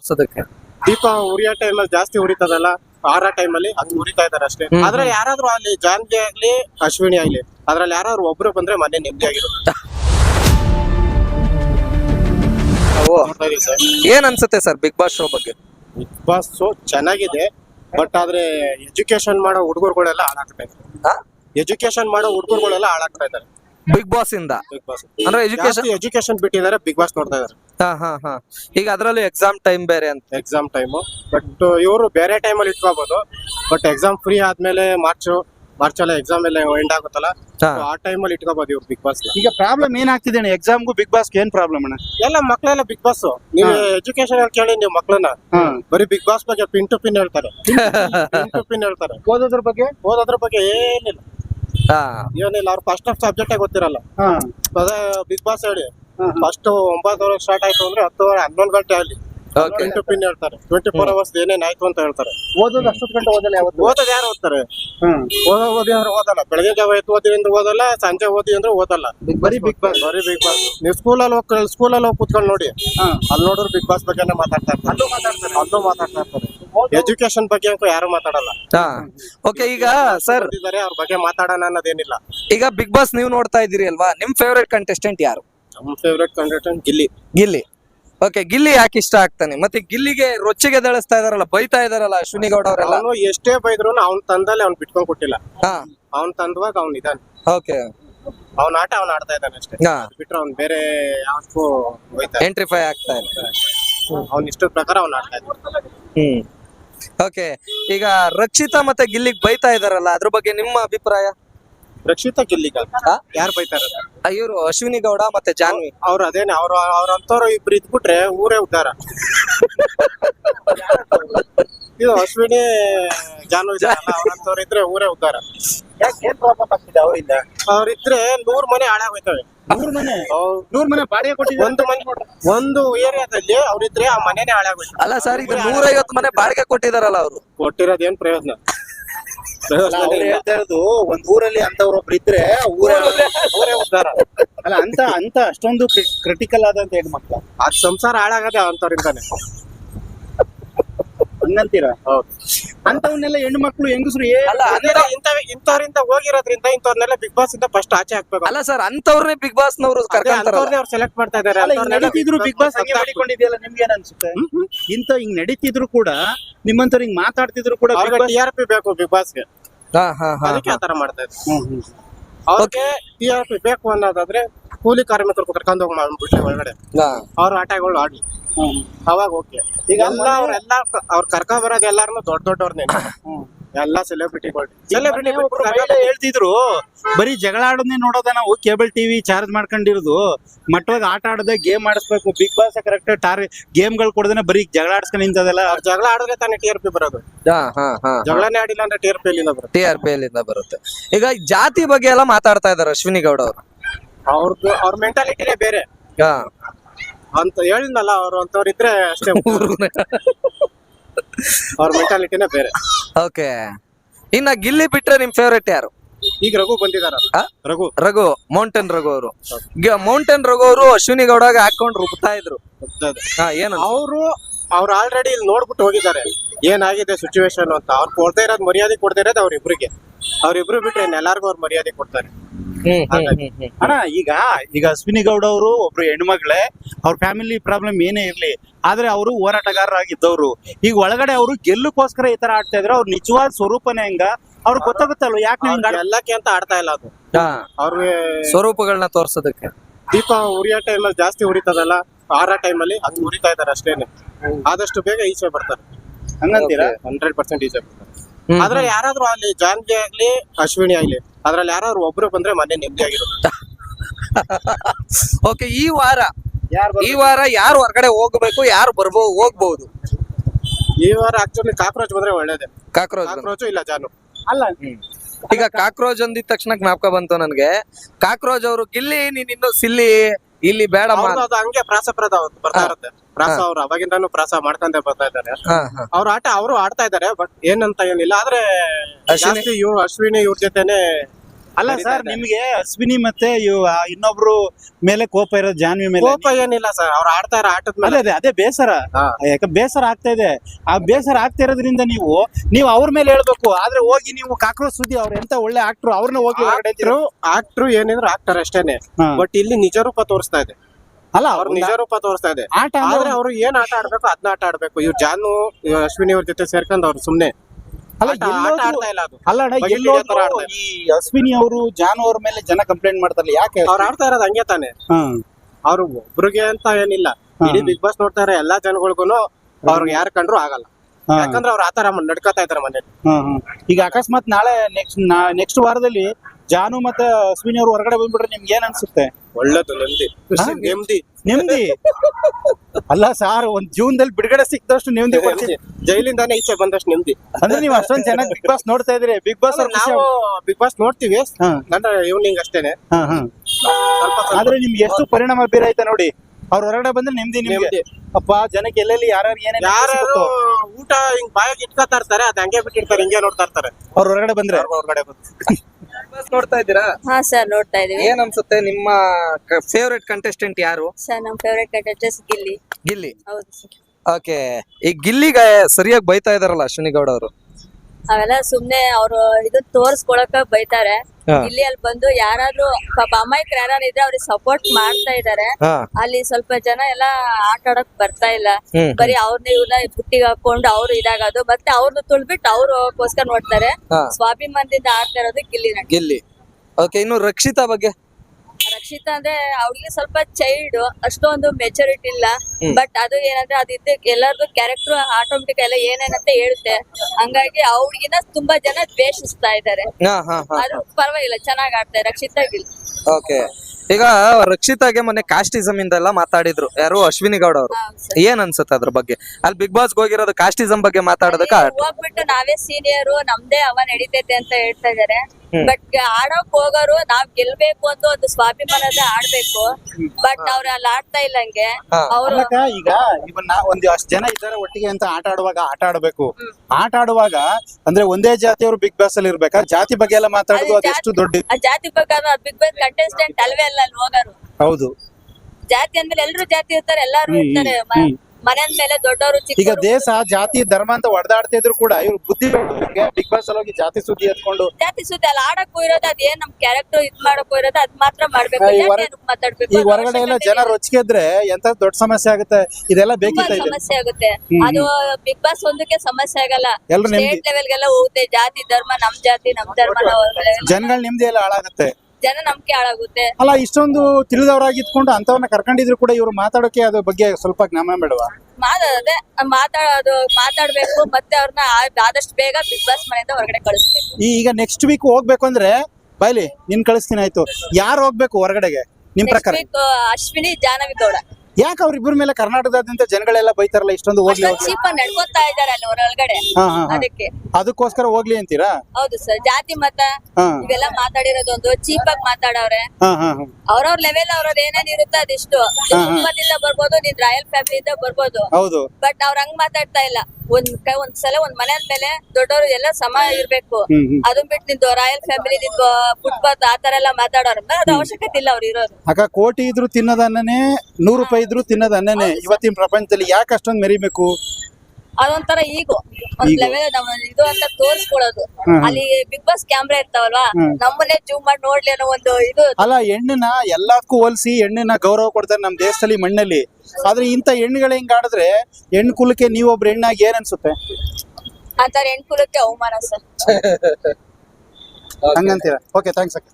ವರ್ಷದಕ್ಕೆ ದೀಪ ಉರಿಯೋ ಎಲ್ಲ ಜಾಸ್ತಿ ಉರಿತದಲ್ಲ ಆರ ಟೈಮಲ್ಲಿ ಅದು ಉರಿತಾ ಇದಾರೆ ಅಷ್ಟೇ. ಆದ್ರೆ ಯಾರಾದ್ರೂ ಅಲ್ಲಿ ಜಾನ್ವಿ ಆಗ್ಲಿ ಅಶ್ವಿನಿ ಆಗ್ಲಿ ಅದ್ರಲ್ಲಿ ಯಾರಾದ್ರು ಒಬ್ರು ಬಂದ್ರೆ ಮನೆ ನೆಮ್ಮದಿ ಆಗಿರುತ್ತೆ. ನೋಡ್ತಾ ಇದೀವಿ ಸರ್ ಏನ್ ಅನ್ಸುತ್ತೆ ಸರ್ ಬಿಗ್ ಬಾಸ್ ಶೋ ಬಗ್ಗೆ? ಬಿಗ್ ಬಾಸ್ ಶೋ ಚೆನ್ನಾಗಿದೆ ಬಟ್ ಆದ್ರೆ ಎಜುಕೇಶನ್ ಮಾಡೋ ಹುಡುಗರುಗಳೆಲ್ಲ ಹಾಳಾಗ್ತಾ ಇದ್ದಾರೆ. ಎಜುಕೇಶನ್ ಮಾಡೋ ಹುಡುಗರುಗಳೆಲ್ಲ ಹಾಳಾಗ್ತಾ ಇದ್ದಾರೆ. ಬಿಗ್ ಬಾಸ್ ಇಂದ? ಬಿಗ್ ಬಾಸ್ ಅಂದ್ರೆ ಎಜುಕೇಶನ್ ಎಜುಕೇಶನ್ ಬಿಟ್ಟಿದ್ದಾರೆ ಬಿಗ್ ಬಾಸ್ ನೋಡ್ತಾ ಇದಾರೆ ಹಾ ಹಾ ಹಾ. ಈಗ ಅದ್ರಲ್ಲಿ ಎಕ್ಸಾಮ್ ಟೈಮ್ ಬೇರೆ ಅಂತ. ಎಕ್ಸಾಮ್ ಟೈಮು ಬಟ್ ಇವರು ಬೇರೆ ಟೈಮಲ್ಲಿ ಇಟ್ಕೋಬಹುದು ಬಟ್ ಎಕ್ಸಾಮ್ ಫ್ರೀ ಆದ್ಮೇಲೆ ಮಾರ್ಚ್ ಮಾರ್ಚ್ ಎಲ್ಲ ಎಕ್ಸಾಮ್ ಎಲ್ಲ ಎಂಡ್ ಆಗುತ್ತಲ್ಲ? ಆ ಟೈಮ್ ಆ ಟೈಮಲ್ಲಿ ಇಟ್ಕೋಬಹುದು ಇವ್ರು ಬಿಗ್ ಬಾಸ್ ಈಗ ಪ್ರಾಬ್ಲಮ್ ಏನಾಗ್ತಿದೆ ಅಣ್ಣ ಎಕ್ಸಾಮ್ಗೂ ಬಿಗ್ ಬಾಸ್ ಏನ್ ಪ್ರಾಬ್ಲಮ್ ಅಣ್ಣ? ಎಲ್ಲ ಮಕ್ಕಳೆಲ್ಲ ಬಿಗ್ ಬಾಸ್ ನೀವು ಎಜುಕೇಶನ್ ಅಲ್ಲಿ ಕೇಳಿ ನೀವು ಮಕ್ಕಳನ್ನ ಬರಿ ಬರೀ ಬಿಗ್ ಬಾಸ್ ಬಗ್ಗೆ ಪಿನ್ ಟು ಪಿನ್ ಹೇಳ್ತಾರೆ. ಪಿನ್ ಟು ಪಿನ್ ಹೇಳ್ತಾರೆ. ಓದೋದ್ರ ಬಗ್ಗೆ? ಓದೋದ್ರ ಬಗ್ಗೆ ಏನಿಲ್ಲ. ಏನಿಲ್ಲ ಅವ್ರು ಫಸ್ಟ್ ಆಫ್ ಸಬ್ಜೆಕ್ಟ್ ಗೊತ್ತಿರಲ್ಲ. ಹಾ. ಅದೇ ಬಿಗ್ ಬಾಸ್ ಹೇಳಿ. ಫಸ್ಟ್ ಒಂಬತ್ತುವರೆಗೆ ಸ್ಟಾರ್ಟ್ ಆಯ್ತು ಅಂದ್ರೆ ಹತ್ತುವರೆ ಹನ್ನೊಂದು ಗಂಟೆ ಅಲ್ಲಿ. Okay. ಪಿನ್ ಹೇಳ್ತಾರೆ. ಟ್ವೆಂಟಿ ಫೋರ್ ಅವರ್ಸ್ ಏನೇನ್ ಆಯ್ತು ಅಂತ ಹೇಳ್ತಾರೆ. ಓದೋದು ಅಷ್ಟೊತ್ತು ಗಂಟೆ ಓದಲ್ಲ ಯಾವತ್ತು? ಓದೋದು ಯಾರು ಓದ್ತಾರೆ? ಓದೋ ಓದಿ ಅಂದ್ರೆ ಓದಲ್ಲ. ಬೆಳಗ್ಗೆ ಜಾವ ಎತ್ತು ಓದಿ ಅಂದ್ರೆ ಓದಲ್ಲ ಸಂಜೆ ಓದಿ ಅಂದ್ರೆ ಓದಲ್ಲ. ಬರೀ ಬಿಗ್ ಬಾಸ್ ಬರೀ ಬಿಗ್ ಬಾಸ್ ನೀವು ಸ್ಕೂಲಲ್ಲಿ ಹೋಗಿ ಸ್ಕೂಲಲ್ಲಿ ಹೋಗಿ ಕುತ್ಕೊಂಡು ನೋಡಿ. ಅಲ್ಲಿ ನೋಡಿದ್ರೆ ಬಿಗ್ ಬಾಸ್ ಬಗ್ಗೆನೇ ಮಾತಾಡ್ತಾ ಇರ್ತಾರೆ. ಅಲ್ಲೂ ಮಾತಾಡ್ತಾರೆ. ಅಲ್ಲೂ ಮಾತಾಡ್ತಾ ಇರ್ತಾರೆ. ಎಜುಕೇಶನ್ ಬಗ್ಗೆ ಅಂತೂ ಯಾರು ಮಾತಾಡಲ್ಲ. ಹಾ. ಓಕೆ ಈಗ ಸರ್ ಇದ್ದಾರೆ ಅವ್ರ ಬಗ್ಗೆ ಮಾತಾಡೋಣ ಅನ್ನೋದೇನಿಲ್ಲ. ಈಗ ಬಿಗ್ ಬಾಸ್ ನೀವು ನೋಡ್ತಾ ಇದ್ದೀರಿ ಅಲ್ವಾ? ನಿಮ್ ಫೇವ್ರೆಟ್ ಕಂಟೆಸ್ಟೆಂಟ್ ಯಾರು? ನಮ್ favourite contestant Gilli. Gilli. Okay Gilli ಯಾಕೆ ಇಷ್ಟ ಆಗ್ತಾನೆ? ಮತ್ತೆ ಗಿಲ್ಲಿಗೆ ರೊಚ್ಚಿಗೆ ದಳಿಸ್ತಾ ಇದಾರಲ್ಲ ಬೈತಾ ಇದಾರಲ್ಲ ಅಶ್ವಿನಿ ಗೌಡ ಅವರೆಲ್ಲ? ಅವನು ಎಷ್ಟೇ ಬೈದ್ರು ಅವ್ನ ತಂದಲ್ಲಿ ಅವ್ನ್ ಬಿಟ್ಕೊಂಡ್ ಕೊಟ್ಟಿಲ್ಲ. ಹಾ. ಅವ್ನ್ ತಂದವಾಗ ಅವ್ನ್ ಇದಾನೆ. ಓಕೆ ಅವ್ನ ಆಟ ಅವ್ನ ಆಡ್ತಾ ಇದ್ದಾನೆ ಅಷ್ಟೇ. ಹಾ. ಬಿಟ್ರೆ ಅವ್ನ್ ಬೇರೆ ಯಾವಕ್ಕೂ ಹೋಯ್ತಾ ಎಂಟ್ರಿಫೈ ಆಗ್ತಾ ಇದೆ ಅವ್ನ ಇಷ್ಟದ ಪ್ರಕಾರ ಅವ್ನ ಆಡ್ತಾ ಇದ್ದಾನೆ. ಹ್ಮ್. ಓಕೆ ಈಗ ರಕ್ಷಿತಾ ಮತ್ತೆ ಗಿಲ್ಲಿಗೆ ಬೈತಾ ಇದಾರಲ್ಲ ಅದ್ರ ಬಗ್ಗೆ ನಿಮ್ಮ ಅಭಿಪ್ರಾಯ? ರಕ್ಷಿತಾ ಗಿಲ್ಲಿಗ ಹಾ? ಯಾರು ಬೈತಾರೆ ಇವರು ಅಶ್ವಿನಿ ಗೌಡ ಮತ್ತೆ ಜಾನ್ವಿ. ಅವ್ರ ಅದೇನೆ ಅವ್ರ ಅವ್ರ ಅಂತವ್ರು ಇಬ್ರು ಇದ್ಬಿಟ್ರೆ ಊರೇ ಉದ್ದಾರ ಇದು ಅಶ್ವಿನಿ ಜಾನ್ವಿ ಅವ್ರಂತವ್ರು ಇದ್ರೆ ಊರೇ ಉದ್ದಾರ ಅವ್ರಿದ್ರೆ ನೂರ್ ಮನೆ ನೂರ್ ಮನೆ? ಅವ್ರ್ ನೂರ್ ಮನೆ ಬಾಡಿಗೆ ಒಂದು ಮನೆ ಒಂದು ಏರಿಯಾದಲ್ಲಿ ಅವ್ರಿದ್ರೆ ಆ ಮನೆನೇ ಹಾಳಾಗೋಯ್ತು ಅಲ್ಲ ಸರ್ ಇದು ನೂರೈವತ್ತು ಮನೆ ಬಾಡಿಗೆ ಕೊಟ್ಟಿದಾರಲ್ಲ ಅವರು. ಕೊಟ್ಟಿರೋದ್ ಏನ್ ಪ್ರಯೋಜನ? ಅವ್ರು. ಹೇಳ್ತಾ ಇರೋದು ಒಂದ್ ಊರಲ್ಲಿ ಅಂತವ್ರೊಬ್ರು ಇದ್ರೆ ಉದ್ಧಾರ ಅಲ್ಲ ಅಂತ ಅಂತ ಅಷ್ಟೊಂದು ಕ್ರಿಟಿಕಲ್ ಆದಂತ ಹೆಣ್ಮಕ್ಳ. ಆ ಸಂಸಾರ ಹಾಳಾಗದೆ ಅಂತವ್ರಿಂದಾನೆ. ಹಂಗಂತೀರಾ? ಹೌದು. ಅಂತವನ್ನೆಲ್ಲ ಹೆಣ್ಣು ಮಕ್ಕಳು ಹೆಂಗಸರು ಏ ಅಲ್ಲ ಇಂಥ ಇಂಥವ್ ಇಂಥವ್ರಿಂದ ಹೋಗಿರೋದ್ರಿಂದ ಇಂಥವ್ರನ್ನೆಲ್ಲ ಬಿಗ್ ಬಾಸ್ ಇಂದ ಫಸ್ಟ್ ಆಚೆ ಹಾಕ್ಬೇಕು. ಅಲ್ಲ ಸರ್ ಅಂತವ್ರನ್ನೇ ಬಿಗ್ ಬಾಸ್ ನವರು ಅವ್ರು ಸೆಲೆಕ್ಟ್ ಮಾಡ್ತಾ ಇದಾರೆ ನಡೀತಿದ್ರು ಬಿಗ್ ಬಾಸ್ ಹಂಗೆ ಮಾಡಿಕೊಂಡಿದೆಯಲ್ಲ ನಿಮ್ಗೆ ಏನ್ ಅನ್ಸುತ್ತೆ? ಇಂತ ಹಿಂಗ್ ನಡೀತಿದ್ರು ಕೂಡ ನಿಮ್ಮಂತವ್ರು ಹಿಂಗ್ ಮಾತಾಡ್ತಿದ್ರು ಕೂಡ ಟಿ ಆರ್ ಪಿ ಬೇಕು ಬಿಗ್ ಬಾಸ್ಗೆ. ಹಾ ಹಾ ಹಾ ಅದಕ್ಕೆ ಆತರ ಮಾಡ್ತಾ ಹ್ಮ್. ಅವ್ರಿಗೆ ಟಿ ಆರ್ ಪಿ ಬೇಕು ಅನ್ನೋದಾದ್ರೆ ಕೂಲಿ ಕಾರ್ಮಿಕರು ಕರ್ಕೊಂಡು ಹೋಗಿ ಮಾಡ್ಬಿಟ್ರೆ ಒಳಗಡೆ. ಹಾ. ಅವ್ರ ಆಟಗಳು ಆಡ್ಲಿ. ಅವಾಗ ಓಕೆ ಈಗ ಎಲ್ಲ ಅವ್ರೆಲ್ಲ ಅವ್ರ ಕರ್ಕ ಬರೋದ್ ಎಲ್ಲಾರು ದೊಡ್ಡ ದೊಡ್ಡವ್ರನ್ನೇ ಎಲ್ಲಾ ಎಲ್ಲ ಸೆಲೆಬ್ರಿಟಿಗಳು ಸೆಲೆಬ್ರಿಟಿ ಮಹಿಳೆ ಹೇಳ್ತಿದ್ರು ಬರೀ ಜಗಳ ಆಡೋದನ್ನೇ ನೋಡೋದ ನಾವು ಕೇಬಲ್ ಟಿವಿ ಚಾರ್ಜ್ ಮಾಡ್ಕೊಂಡಿರೋದು. ಮಟ್ಟವಾಗ ಆಟ ಆಡದೆ ಗೇಮ್ ಆಡಿಸ್ಬೇಕು. ಬಿಗ್ ಬಾಸ್ ಕರೆಕ್ಟ್ ಟಾರ್ ಗೇಮ್ಗಳು ಕೊಡದೇ ಬರೀ ಜಗಳ ಆಡ್ಸ್ಕೊಂಡು ನಿಂತದಲ್ಲ. ಅವ್ರ ಜಗಳ ಆಡಿದ್ರೆ ತಾನೇ ಟಿ ಆರ್ ಪಿ ಬರೋದು. ಹಾ ಹಾ ಹಾ ಜಗಳನೇ ಆಡಿಲ್ಲ ಅಂದ್ರೆ ಟಿ ಆರ್ ಪಿ ಎಲ್ಲಿಂದ ಬರುತ್ತೆ? ಟಿ ಆರ್ ಪಿ ಎಲ್ಲಿಂದ ಬರುತ್ತೆ? ಈಗ ಜಾತಿ ಬಗ್ಗೆ ಎಲ್ಲ ಮಾತಾಡ್ತಾ ಇದಾರೆ ಅಶ್ವಿನಿ ಗೌಡ ಅವರು. ಅವ್ರದ್ದು ಅವ್ರ ಮೆಂಟಾಲಿಟಿನೇ ಬೇರೆ. ಹಾ. ಅಂತ ಹೇಳಿದ್ನಲ್ಲ ಅವ್ರು ಅಂತವ್ರು ಇದ್ರೆ ಅಷ್ಟೇ ಅವ್ರ ಮೆಂಟಾಲಿಟಿನೇ ಬೇರೆ. ಓಕೆ ಇನ್ನ ಗಿಲ್ಲಿ ಬಿಟ್ರೆ ನಿಮ್ ಫೇವ್ರೇಟ್ ಯಾರು? ಈಗ ರಘು ಬಂದಿದಾರ ಆ? ರಘು. ರಘು ಮೌಂಟೇನ್ ರಘು ಅವರು. ಮೌಂಟೇನ್ ರಘು ಅವರು ಅಶ್ವಿನಿ ಗೌಡಗೆ ಹಾಕೊಂಡು ರುಬ್ತಾ ಇದ್ರು. ಹಾ ಏನು ಅವರು ಅವ್ರು ಆಲ್ರೆಡಿ ಇಲ್ಲಿ ನೋಡ್ಬಿಟ್ಟು ಹೋಗಿದ್ದಾರೆ. ಏನಾಗಿದೆ ಸಿಚುವೇಶನ್ ಅಂತ. ಅವ್ರು ಕೊಡ್ತಾ ಇರೋದು ಮರ್ಯಾದೆ ಕೊಡ್ತಾ ಇರೋದು ಅವ್ರಿಬ್ರಿಗೆ. ಅವ್ರಿಬ್ರು ಬಿಟ್ರೆ ಎಲ್ಲಾರ್ಗು ಅವ್ರು ಮರ್ಯಾದೆ ಕೊಡ್ತಾರೆ. ಅಣ್ಣ ಈಗ ಈಗ ಅಶ್ವಿನಿ ಗೌಡ ಅವರು ಒಬ್ರು ಹೆಣ್ಮಕ್ಳೇ ಅವ್ರ ಫ್ಯಾಮಿಲಿ ಪ್ರಾಬ್ಲಮ್ ಏನೇ ಇರ್ಲಿ ಆದ್ರೆ ಅವರು ಹೋರಾಟಗಾರರಾಗಿದ್ದವ್ರು. ಈಗ ಒಳಗಡೆ ಅವರು ಗೆಲ್ಲಕ್ಕೋಸ್ಕರ ಈ ತರ ಆಡ್ತಾ ಇದ್ರೆ ಅವ್ರ ನಿಜವಾದ ಸ್ವರೂಪನೇ ಹೆಂಗ? ಅವ್ರಿಗೆ ಗೊತ್ತಾಗುತ್ತಲ್ಲ ಯಾಕೆ ಎಲ್ಲಕ್ಕೆ ಅಂತ ಆಡ್ತಾ ಇಲ್ಲ ಅದು. ಅವ್ರಿಗೆ ಸ್ವರೂಪಗಳನ್ನ ತೋರ್ಸೋದಕ್ಕೆ. ದೀಪ ಉರಿಯೋ ಎಲ್ಲ ಜಾಸ್ತಿ ಉರಿತದಲ್ಲ ಆರ ಟೈಮಲ್ಲಿ ಅದು ಉರಿತಾ ಇದಾರೆ ಅಷ್ಟೇನೆ. ಆದಷ್ಟು ಬೇಗ ಈಚೆ ಬರ್ತಾರೆ. ಹಂಗಂತೀರಾ? ಹಂಡ್ರೆಡ್ ಪರ್ಸೆಂಟ್ ಈಚೆ ಬರ್ತಾರೆ. ಆದ್ರೆ ಯಾರಾದ್ರೂ ಅಲ್ಲಿ ಜಾನ್ವಿ ಆಗ್ಲಿ ಅಶ್ವಿನಿ ಆಗ್ಲಿ ಅದ್ರಲ್ಲಿ ಯಾರಾದ್ರು ಒಬ್ರು ಬಂದ್ರೆ ಮನೆ ನೆಮ್ಮದಿ ಆಗಿರುತ್ತೆ. ಓಕೆ ಈ ವಾರ ಯಾರು ಈ ವಾರ ಯಾರು ಹೊರಗಡೆ ಹೋಗ್ಬೇಕು ಯಾರು ಬರ್ಬೋ ಹೋಗ್ಬಹುದು ಈ ವಾರ ಆಕ್ಚುಲಿ ಕಾಕ್ರೋಚ್ ಬಂದ್ರೆ ಒಳ್ಳೇದೇ. ಕಾಕ್ರೋಚ್ ಕಾಕ್ರೋಚ್ ಇಲ್ಲ ಜಾನು. ಅಲ್ಲ ಈಗ ಕಾಕ್ರೋಚ್ ಅಂದಿದ ತಕ್ಷಣ ಜ್ಞಾಪಕ ಬಂತು ನನ್ಗೆ. ಕಾಕ್ರೋಚ್ ಅವರು ಗಿಲ್ಲಿ ನೀನ್ ಇನ್ನು ಸಿಲ್ಲಿ ಇಲ್ಲಿ ಬೇಡ ಹಂಗೆ ಪ್ರಾಸಪ್ರದ ಅವ್ರ್ದು ಬರ್ತಾ ಇರುತ್ತೆ. ಪ್ರಾಸ ಅವ್ರು ಅವಾಗಿಂದಾನು ಪ್ರಾಸ ಮಾಡ್ಕೊಂಡೆ ಬರ್ತಾ ಇದ್ದಾರೆ. ಅವ್ರ ಆಟ ಅವರು ಆಡ್ತಾ ಇದ್ದಾರೆ ಬಟ್ ಏನಂತ ಏನಿಲ್ಲ. ಆದ್ರೆ ಜಾಸ್ತಿ ಅಶ್ವಿನಿ ಇವ್ರ ಜೊತೆನೆ ಅಲ್ಲ ಸರ್. ನಿಮ್ಗೆ ಅಶ್ವಿನಿ ಮತ್ತೆ ಇನ್ನೊಬ್ರು ಮೇಲೆ ಕೋಪ ಇರೋದು ಜಾನ್ವಿ ಮೇಲೆ. ಕೋಪ ಏನಿಲ್ಲ ಸರ್ ಅವ್ರು ಆಡ್ತಾ ಇರೋ ಆಟದ ಮೇಲೆ. ಅದೇ ಅದೇ ಬೇಸರ. ಯಾಕೆ ಬೇಸರ ಆಗ್ತಾ ಇದೆ. ಆ ಬೇಸರ ಆಗ್ತಾ ಇರೋದ್ರಿಂದ ನೀವು ನೀವು ಅವ್ರ ಮೇಲೆ ಹೇಳ್ಬೇಕು. ಆದ್ರೆ ಹೋಗಿ ನೀವು ಕಾಕ್ರೋಚ್ ಸುದ್ದಿ ಅವ್ರ ಎಂತ ಒಳ್ಳೆ ಆಕ್ಟ್ರು ಅವ್ರನ್ನ ಹೋಗಿ ಆಕ್ಟ್ರು ಏನಿದ್ರು ಆಕ್ಟರ್ ಅಷ್ಟೇನೆ. ಬಟ್ ಇಲ್ಲಿ ನಿಜ ರೂಪ ತೋರಿಸ್ತಾ ಇದೆ. ಅಲ್ಲ ಅವ್ರ ನಿಜ ರೂಪ ತೋರಿಸ್ತಾ ಇದೆ. ಆಟ ಆದ್ರೆ ಅವ್ರು ಏನ್ ಆಟ ಆಡ್ಬೇಕು ಅದನ್ನ ಆಟ ಆಡ್ಬೇಕು. ಇವ್ರು ಜಾನು ಅಶ್ವಿನಿ ಅವ್ರ ಜೊತೆ ಸೇರ್ಕೊಂಡು ಅವ್ರು ಸುಮ್ನೆ. ಅಲ್ಲ ಈ ಅಶ್ವಿನಿ ಅವರು ಜಾನು ಅವ್ರ ಮೇಲೆ ಜನ ಕಂಪ್ಲೇಂಟ್ ಮಾಡ್ತಾರಲ್ಲ ಯಾಕೆ ಅವ್ರು ಆಡ್ತಾ ಇರೋದು ಹಂಗೆ ತಾನೆ. ಅವ್ರು ಒಬ್ರಿಗೆ ಅಂತ ಏನಿಲ್ಲ. ಇಡೀ ಬಿಗ್ ಬಾಸ್ ನೋಡ್ತಾ ಇರೋ ಎಲ್ಲಾ ಜನಗಳಿಗೂ ಅವ್ರಿಗೆ ಯಾರು ಕಂಡ್ರು ಆಗಲ್ಲ. ಯಾಕಂದ್ರೆ ಅವ್ರು ಆತರ ನಡ್ಕೋತಾ ಇದಾರೆ ಮನೇಲಿ. ಈಗ ಅಕಸ್ಮಾತ್ ನಾಳೆ ನೆಕ್ಸ್ಟ್ ನೆಕ್ಸ್ಟ್ ವಾರದಲ್ಲಿ ಜಾನು ಮತ್ತೆ ಅಶ್ವಿನಿ ಅವರು ಹೊರಗಡೆ ಬಂದ್ಬಿಟ್ರೆ ನಿಮ್ಗೆ ಏನ್ ಅನ್ಸುತ್ತೆ? ಒಳ್ಳೇದು ನೆಮ್ಮದಿ. ನೆಮ್ಮದಿ. ನೆಮ್ಮದಿ. ಅಲ್ಲ ಸಾರ್ ಒಂದ್ ಜೀವನದಲ್ಲಿ ಬಿಡುಗಡೆ ಸಿಕ್ದಷ್ಟು ನೆಮ್ಮದಿ ಕೊಡ್ತೀನಿ ಜೈಲಿಂದಾನೆ ಈಚೆ ಬಂದಷ್ಟು ನೆಮ್ಮದಿ ಅಂದ್ರೆ ನೀವು ಅಷ್ಟೊಂದ್ ಚೆನ್ನಾಗಿ ಬಿಗ್ ಬಾಸ್ ನೋಡ್ತಾ ಇದ್ರಿ ಬಿಗ್ ಬಾಸ್ ಅವ್ರ ನಾವು ಬಿಗ್ ಬಾಸ್ ನೋಡ್ತೀವಿ. ಅಂದ್ರೆ ಈವ್ನಿಂಗ್ ಅಷ್ಟೇನೆ. ಆದ್ರೆ ನಿಮ್ಗೆ ಎಷ್ಟು ಪರಿಣಾಮ ಬೀರೈತೆ ನೋಡಿ. ಅವ್ರ ಹೊರಗಡೆ ಬಂದ್ರೆ ನೆಮ್ಮದಿ ನಿಮ್ಗೆ. ಅಪ್ಪ ಜನಕ್ಕೆ ಎಲ್ಲೆಲ್ಲಿ ಯಾರ್ಯಾರು ಏನೇನು ಯಾರು ಊಟ ಹಿಂಗ್ ಬಾಯಾಗ ಇಟ್ಕೋತಾ ಇರ್ತಾರೆ ಅದ್ ಹಂಗೆ ಬಿಟ್ಟಿರ್ತಾರೆ ಹಿಂಗೆ ನೋಡ್ತಾ ಇರ್ತಾರೆ. ಅವ್ರ ಹೊರಗಡೆ ಬಂದ್ರೆ? ಹೊರಗಡೆ ಹೊರ್ಗಡೆ ಬಂದು. ನೋಡ್ತಾ ಇದ್ದೀರಾ? ಹಾ ಸರ್ ನೋಡ್ತಾ ಇದೀವಿ ಏನ್ ಅನ್ಸುತ್ತೆ ನಿಮ್ಮ ಫೇವ್ರೆಟ್ ಕಂಟೆಸ್ಟೆಂಟ್ ಯಾರು? ಸರ್ ನಮ್ ಫೇವ್ರೆಟ್ ಕಂಟೆಸ್ಟೆಂಟ್ ಗಿಲ್ಲಿ. ಗಿಲ್ಲಿ? ಹೌದು ಸರ್ ಓಕೆ ಈ ಗಿಲ್ಲಿಗೆ ಸರಿಯಾಗಿ ಬೈತಾ ಇದಾರಲ್ಲ ಅಶ್ವಿನಿ ಗೌಡ ಅವರು? ಅವೆಲ್ಲ ಸುಮ್ನೆ ಅವ್ರು ಇದು ತೋರ್ಸ್ಕೊಳಕ ಬೈತಾರೆ. ಇಲ್ಲಿ ಅಲ್ಲಿ ಬಂದು ಯಾರಾದ್ರೂ ಪಾಪ ಅಮಾಯಕರು ಯಾರು ಇದ್ರೆ ಅವ್ರಿಗೆ ಸಪೋರ್ಟ್ ಮಾಡ್ತಾ ಇದಾರೆ. ಅಲ್ಲಿ ಸ್ವಲ್ಪ ಜನ ಎಲ್ಲ ಆಟ ಆಡಕ್ ಬರ್ತಾ ಇಲ್ಲ. ಬರೀ ಅವ್ರನ್ನ ಇವ್ರನ್ನ ಬುಟ್ಟಿಗೆ ಹಾಕೊಂಡು ಅವ್ರು ಇದಾಗೋದು. ಮತ್ತೆ ಅವ್ರನ್ನ ತುಳ್ಬಿಟ್ಟು ಅವ್ರಗೋಸ್ಕರ ನೋಡ್ತಾರೆ. ಸ್ವಾಭಿಮಾನದಿಂದ ಆಡ್ತಾ ಇರೋದು ಗಿಲ್ಲಿ ಗಿಲ್ಲಿ. ಓಕೆ ಇನ್ನು ರಕ್ಷಿತಾ ಬಗ್ಗೆ? ರಕ್ಷಿತಾ ಅಂದ್ರೆ ಅವ್ಳಿಗೆ ಸ್ವಲ್ಪ ಚೈಲ್ಡ್ ಅಷ್ಟೊಂದು ಮೆಚುರಿಟಿ ಇಲ್ಲ. ಬಟ್ ಅದು ಏನಂದ್ರೆ ಅದಿದ್ದ ಎಲ್ಲರದು ಕ್ಯಾರೆಕ್ಟರ್ ಆಟೋಮೆಟಿಕ್ ಎಲ್ಲ ಏನೇನಂತ ಹೇಳುತ್ತೆ. ಹಂಗಾಗಿ ಅವ್ಳಿಗಿನ ತುಂಬಾ ಜನ ದ್ವೇಷಿಸ್ತಾ ಇದ್ದಾರೆ. ಅದು ಪರವಾಗಿಲ್ಲ ಚೆನ್ನಾಗ್ ಆಡ್ತಾರೆ ರಕ್ಷಿತಾ ಗಿಲ್. ಓಕೆ ಈಗ ರಕ್ಷಿತಾಗೆ ಮೊನ್ನೆ ಕಾಸ್ಟಿಸಮ್ ಇಂದೆಲ್ಲ ಮಾತಾಡಿದ್ರು. ಯಾರು ಅಶ್ವಿನಿ ಗೌಡ ಅವರು. ಏನ್ ಅನ್ಸುತ್ತೆ ಅದ್ರ ಬಗ್ಗೆ? ಅಲ್ಲಿ ಬಿಗ್ ಬಾಸ್ ಹೋಗಿರೋದು ಕಾಸ್ಟಿಸಮ್ ಬಗ್ಗೆ ಮಾತಾಡೋದಕ್ಕೆ ಹೋಗ್ಬಿಟ್ಟು ನಾವೇ ಸೀನಿಯರ್ ನಮ್ದೇ ಅವ ನಡೀತೈತೆ ಅಂತ ಹೇಳ್ತಾ ಇದಾರೆ ಬಟ್ ಆಡೋಕ್ ಹೋಗೋರು ನಾವ್ ಗೆಲ್ಬೇಕು ಅಂತ ಒಂದು ಸ್ವಾಭಿಮಾನದ ಆಡ್ಬೇಕು. ಬಟ್ ಅವ್ರ ಅಲ್ಲಿ ಆಡ್ತಾ ಇಲ್ಲ ಹಂಗೆ ಹಾ. ಅವ್ರು ಅಲ್ಲಕ್ಕ ಈಗ ಇವನ್ನ ಒಂದ್ ಅಷ್ಟ್ ಜನ ಇದ್ದಾರೆ ಒಟ್ಟಿಗೆ ಅಂತ ಆಟ ಆಡುವಾಗ ಆಟ ಆಡ್ಬೇಕು. ಆಟ ಆಡುವಾಗ ಅಂದ್ರೆ ಒಂದೇ ಜಾತಿಯವರು ಬಿಗ್ ಬಾಸ್ ಅಲ್ಲಿ ಇರ್ಬೇಕಾ? ಜಾತಿ ಬಗ್ಗೆ ಎಲ್ಲ ಮಾತಾಡೋದು ಅದು ಅದೆಷ್ಟು ಜಾತಿ- ದೊಡ್ಡ ಆ ಜಾತಿ ಬಗ್ಗೆ ಬಿಗ್ ಬಾಸ್ ಕಂಟೆಸ್ಟೆಂಟ್ ಅಲ್ವೇ ಅಲ್ಲ ಅಲ್ಲಿ ಹೋಗೋರು. ಹೌದು. ಜಾತಿ ಅಂದ್ರೆ ಎಲ್ರು ಜಾತಿ ಇರ್ತಾರೆ ಎಲ್ಲಾರು ಇರ್ತಾರೆ. ಮನೆ ಮೇಲೆ ದೊಡ್ಡವರು ಈಗ ದೇಶ ಜಾತಿ ಧರ್ಮ ಅಂತ ಹೊಡೆದಾಡ್ತಾ ಇದ್ರು ಕೂಡ ಇವ್ರು ಬುದ್ಧಿ ಬಿಗ್ ಬಾಸ್ ಅಲ್ಲಿ ಹೋಗಿ ಜಾತಿ ಸುದ್ದಿ ಎತ್ಕೊಂಡು ಜಾತಿ ಸುದ್ದಿ ಅಲ್ಲಿ ಆಡಕ್ಕೂ ಇರೋದು ಅದೇನ್ ನಮ್ ಕ್ಯಾರೆಕ್ಟರ್ ಇದ್ ಮಾಡಕ್ಕೂ ಇರೋದು ಅದ್ ಮಾತ್ರ ಮಾಡ್ಬೇಕು. ಈ ಹೊರ- ಮಾತಾಡ್ಬೇಕು? ಅದು ಹೊರಗಡೆ ಎಲ್ಲ ಅವಶ್ಯಕತೆ ಜನ ಇಲ್ಲ. ರೊಚ್ಚಿಗೆದ್ರೆ ಎಂತ ದೊಡ್ಡ ಸಮಸ್ಯೆ ಆಗುತ್ತೆ? ಇದೆಲ್ಲ ತುಂಬಾ ಬೇಕಿತ್ತ ಇದೆ ಸಮಸ್ಯೆ ಆಗುತ್ತೆ. ಅದು ಬಿಗ್ ಬಾಸ್ ಒಂದಕ್ಕೆ ಸಮಸ್ಯೆ ಆಗಲ್ಲ. ಎಲ್ರು ನೆಮ್ಮದಿ. ಸ್ಟೇಟ್ ಲೆವೆಲ್ ಗೆಲ್ಲ ಹೋಗುತ್ತೆ. ಜಾತಿ ಧರ್ಮ ನಮ್ ಜಾತಿ ನಮ್ ಧರ್ಮ ಜನಗಳ ನಿಮ್ದೆಲ್ಲ ಹಾಳಾಗುತ್ತೆ. ಜನ ನಂಬಿಕೆ ಹಾಳಾಗುತ್ತೆ. ಅಲ್ಲ ಇಷ್ಟೊಂದು ತಿಳಿದವರಾಗಿ ಇದ್ಕೊಂಡು ಅಂತವನ್ನ ಕರ್ಕೊಂಡಿದ್ರು ಕೂಡ ಇವರು ಮಾತಾಡೋಕೆ ಅದ್ರ ಬಗ್ಗೆ ಸ್ವಲ್ಪ ಜ್ಞಾನ ಬೇಡವಾ? ಮಾತಾಡದೆ ಮಾತಾಡೋದು ಮಾತಾಡ್ಬೇಕು ಮತ್ತೆ ಅವ್ರನ್ನ ಆದಷ್ಟು ಬೇಗ ಬಿಗ್ ಬಾಸ್ ಮನೆಯಿಂದ ಹೊರಗಡೆ ಕಳಿಸ್ಬೇಕು. ಈ ಈಗ ನೆಕ್ಸ್ಟ್ ವೀಕ್ ಹೋಗ್ಬೇಕು ಅಂದ್ರೆ ಬೈಲಿ ನಿನ್ ಕಳಿಸ್ತೀನಿ ಆಯ್ತು. ಯಾರು ಹೋಗ್ಬೇಕು ಹೊರಗಡೆಗೆ? ನಿಮ್ ನೆಕ್ಸ್ಟ್ ಪ್ರಕಾರ? ವೀಕ್ ಅಶ್ವಿನಿ ಜಾನವಿ ಗೌಡ. ಯಾಕೆ ಅವ್ರಿಬ್ಬರ ಮೇಲೆ ಕರ್ನಾಟಕದಾದ್ಯಂತ ಜನಗಳೆಲ್ಲ ಬೈತಾರಲ್ಲ ಇಷ್ಟೊಂದು ಹೋಗ್ಲಿ ಅಷ್ಟೊಂದು ಹೋಗ್ಲಿ ಚೀಪ ನಡ್ಕೊತಾ ಇದಾರೆ ಅಲ್ಲಿ ಹೊರಗಡೆ ಹಾ ಹಾ ಹಾ. ಅದಕ್ಕೆ. ಅದಕ್ಕೋಸ್ಕರ ಹೋಗ್ಲಿ ಅಂತೀರಾ? ಹೌದು ಸರ್ ಜಾತಿ ಮತ ಹಾ. ಇವೆಲ್ಲ ಮಾತಾಡಿರೋದೊಂದು ಚೀಪ್ ಆಗಿ ಮಾತಾಡವ್ರೆ. ಹಾ ಹಾ ಹಾ. ಅವ್ರವ್ರ ಲೆವೆಲ್ ಅವ್ರವ್ರ ಏನೇನ್ ಇರುತ್ತೆ ಅದಿಷ್ಟು. ನೀನ್ ಕುಟುಂಬದಿಂದ ಬರ್ಬೋದು ನೀನ್ ರಾಯಲ್ ಫ್ಯಾಮಿಲಿಯಿಂದ ಬರ್ಬೋದು. ಹೌದು. ಬಟ್ ಅವ್ರ ಹಂಗ್ ಮಾತಾಡ್ತಾ ಇಲ್ಲ. ಒಂದ್ ಕ- ಒಂದ್ ಸಲ ಒಂದ್ ಮನೆ ಮೇಲೆ ದೊಡ್ಡವರು ಎಲ್ಲ ಸಮ ಇರ್ಬೇಕು. ಅದನ್ ಬಿಟ್ಟು ನಿಂದು ರಾಯಲ್ ಫ್ಯಾಮಿಲಿ ನಿಂದು ಫುಟ್ಪಾತ್ ಆತರ ಎಲ್ಲ ಮಾತಾಡೋರು. ಅದು ಅವಶ್ಯಕತೆ ಇಲ್ಲ ಅವ್ರು ಇರೋದು. ಅಕ್ಕ ಕೋಟಿ ಇದ್ರು ತಿನ್ನೋದನ್ನೇ ಅನ್ನನೇ ನೂರು ರೂಪಾಯಿ ಇದ್ರು ತಿನ್ನೋದನ್ನೇ ಅನ್ನನೇ ಇವತ್ತಿನ ಪ್ರಪಂಚದಲ್ಲಿ ಯಾಕೆ ಅಷ್ಟೊಂದು ಮೆರಿಬೇಕು? ಅದೊಂಥರ ಈಗೋ ಒಂದ್. ಲೆವೆಲ್ ಇದು ಅಂತ ತೋರಿಸ್ಕೊಳ್ಳೋದು. ಅಲ್ಲಿ ಬಿಗ್ ಬಾಸ್ ಕ್ಯಾಮ್ರಾ ಇರ್ತಾವಲ್ವಾ? ನಮ್ಮನೆ ನಮ್ಮನ್ನೇ ಜೂಮ್ ಮಾಡಿ ನೋಡ್ಲಿ ಅನ್ನೋ ಒಂದು ಇದು ಅಲ್ಲ ಹೆಣ್ಣನ್ನ ಎಲ್ಲದಕ್ಕೂ ಹೋಲಿಸಿ ಹೆಣ್ಣನ್ನ ಗೌರವ ಕೊಡ್ತಾರೆ ನಮ್ ದೇಶದಲ್ಲಿ ಮಣ್ಣಲ್ಲಿ. ಆದ್ರೆ ಇಂಥ ಹೆಣ್ಣುಗಳು ಹಿಂಗ್ ಆಡಿದ್ರೆ ಹೆಣ್ಣು ಕುಲಕ್ಕೆ ನೀವೊಬ್ರು ಹೆಣ್ಣಾಗಿ ಏನ್ ಅನ್ಸುತ್ತೆ? ಅಂತಾರೆ ಹೆಣ್ಕುಲಕ್ಕೆ ಅವಮಾನ ಸರ್. ಹಂಗಂತೀರಾ? ಓಕೆ ಥ್ಯಾಂಕ್ಸ್ ಅಕ್ಕ.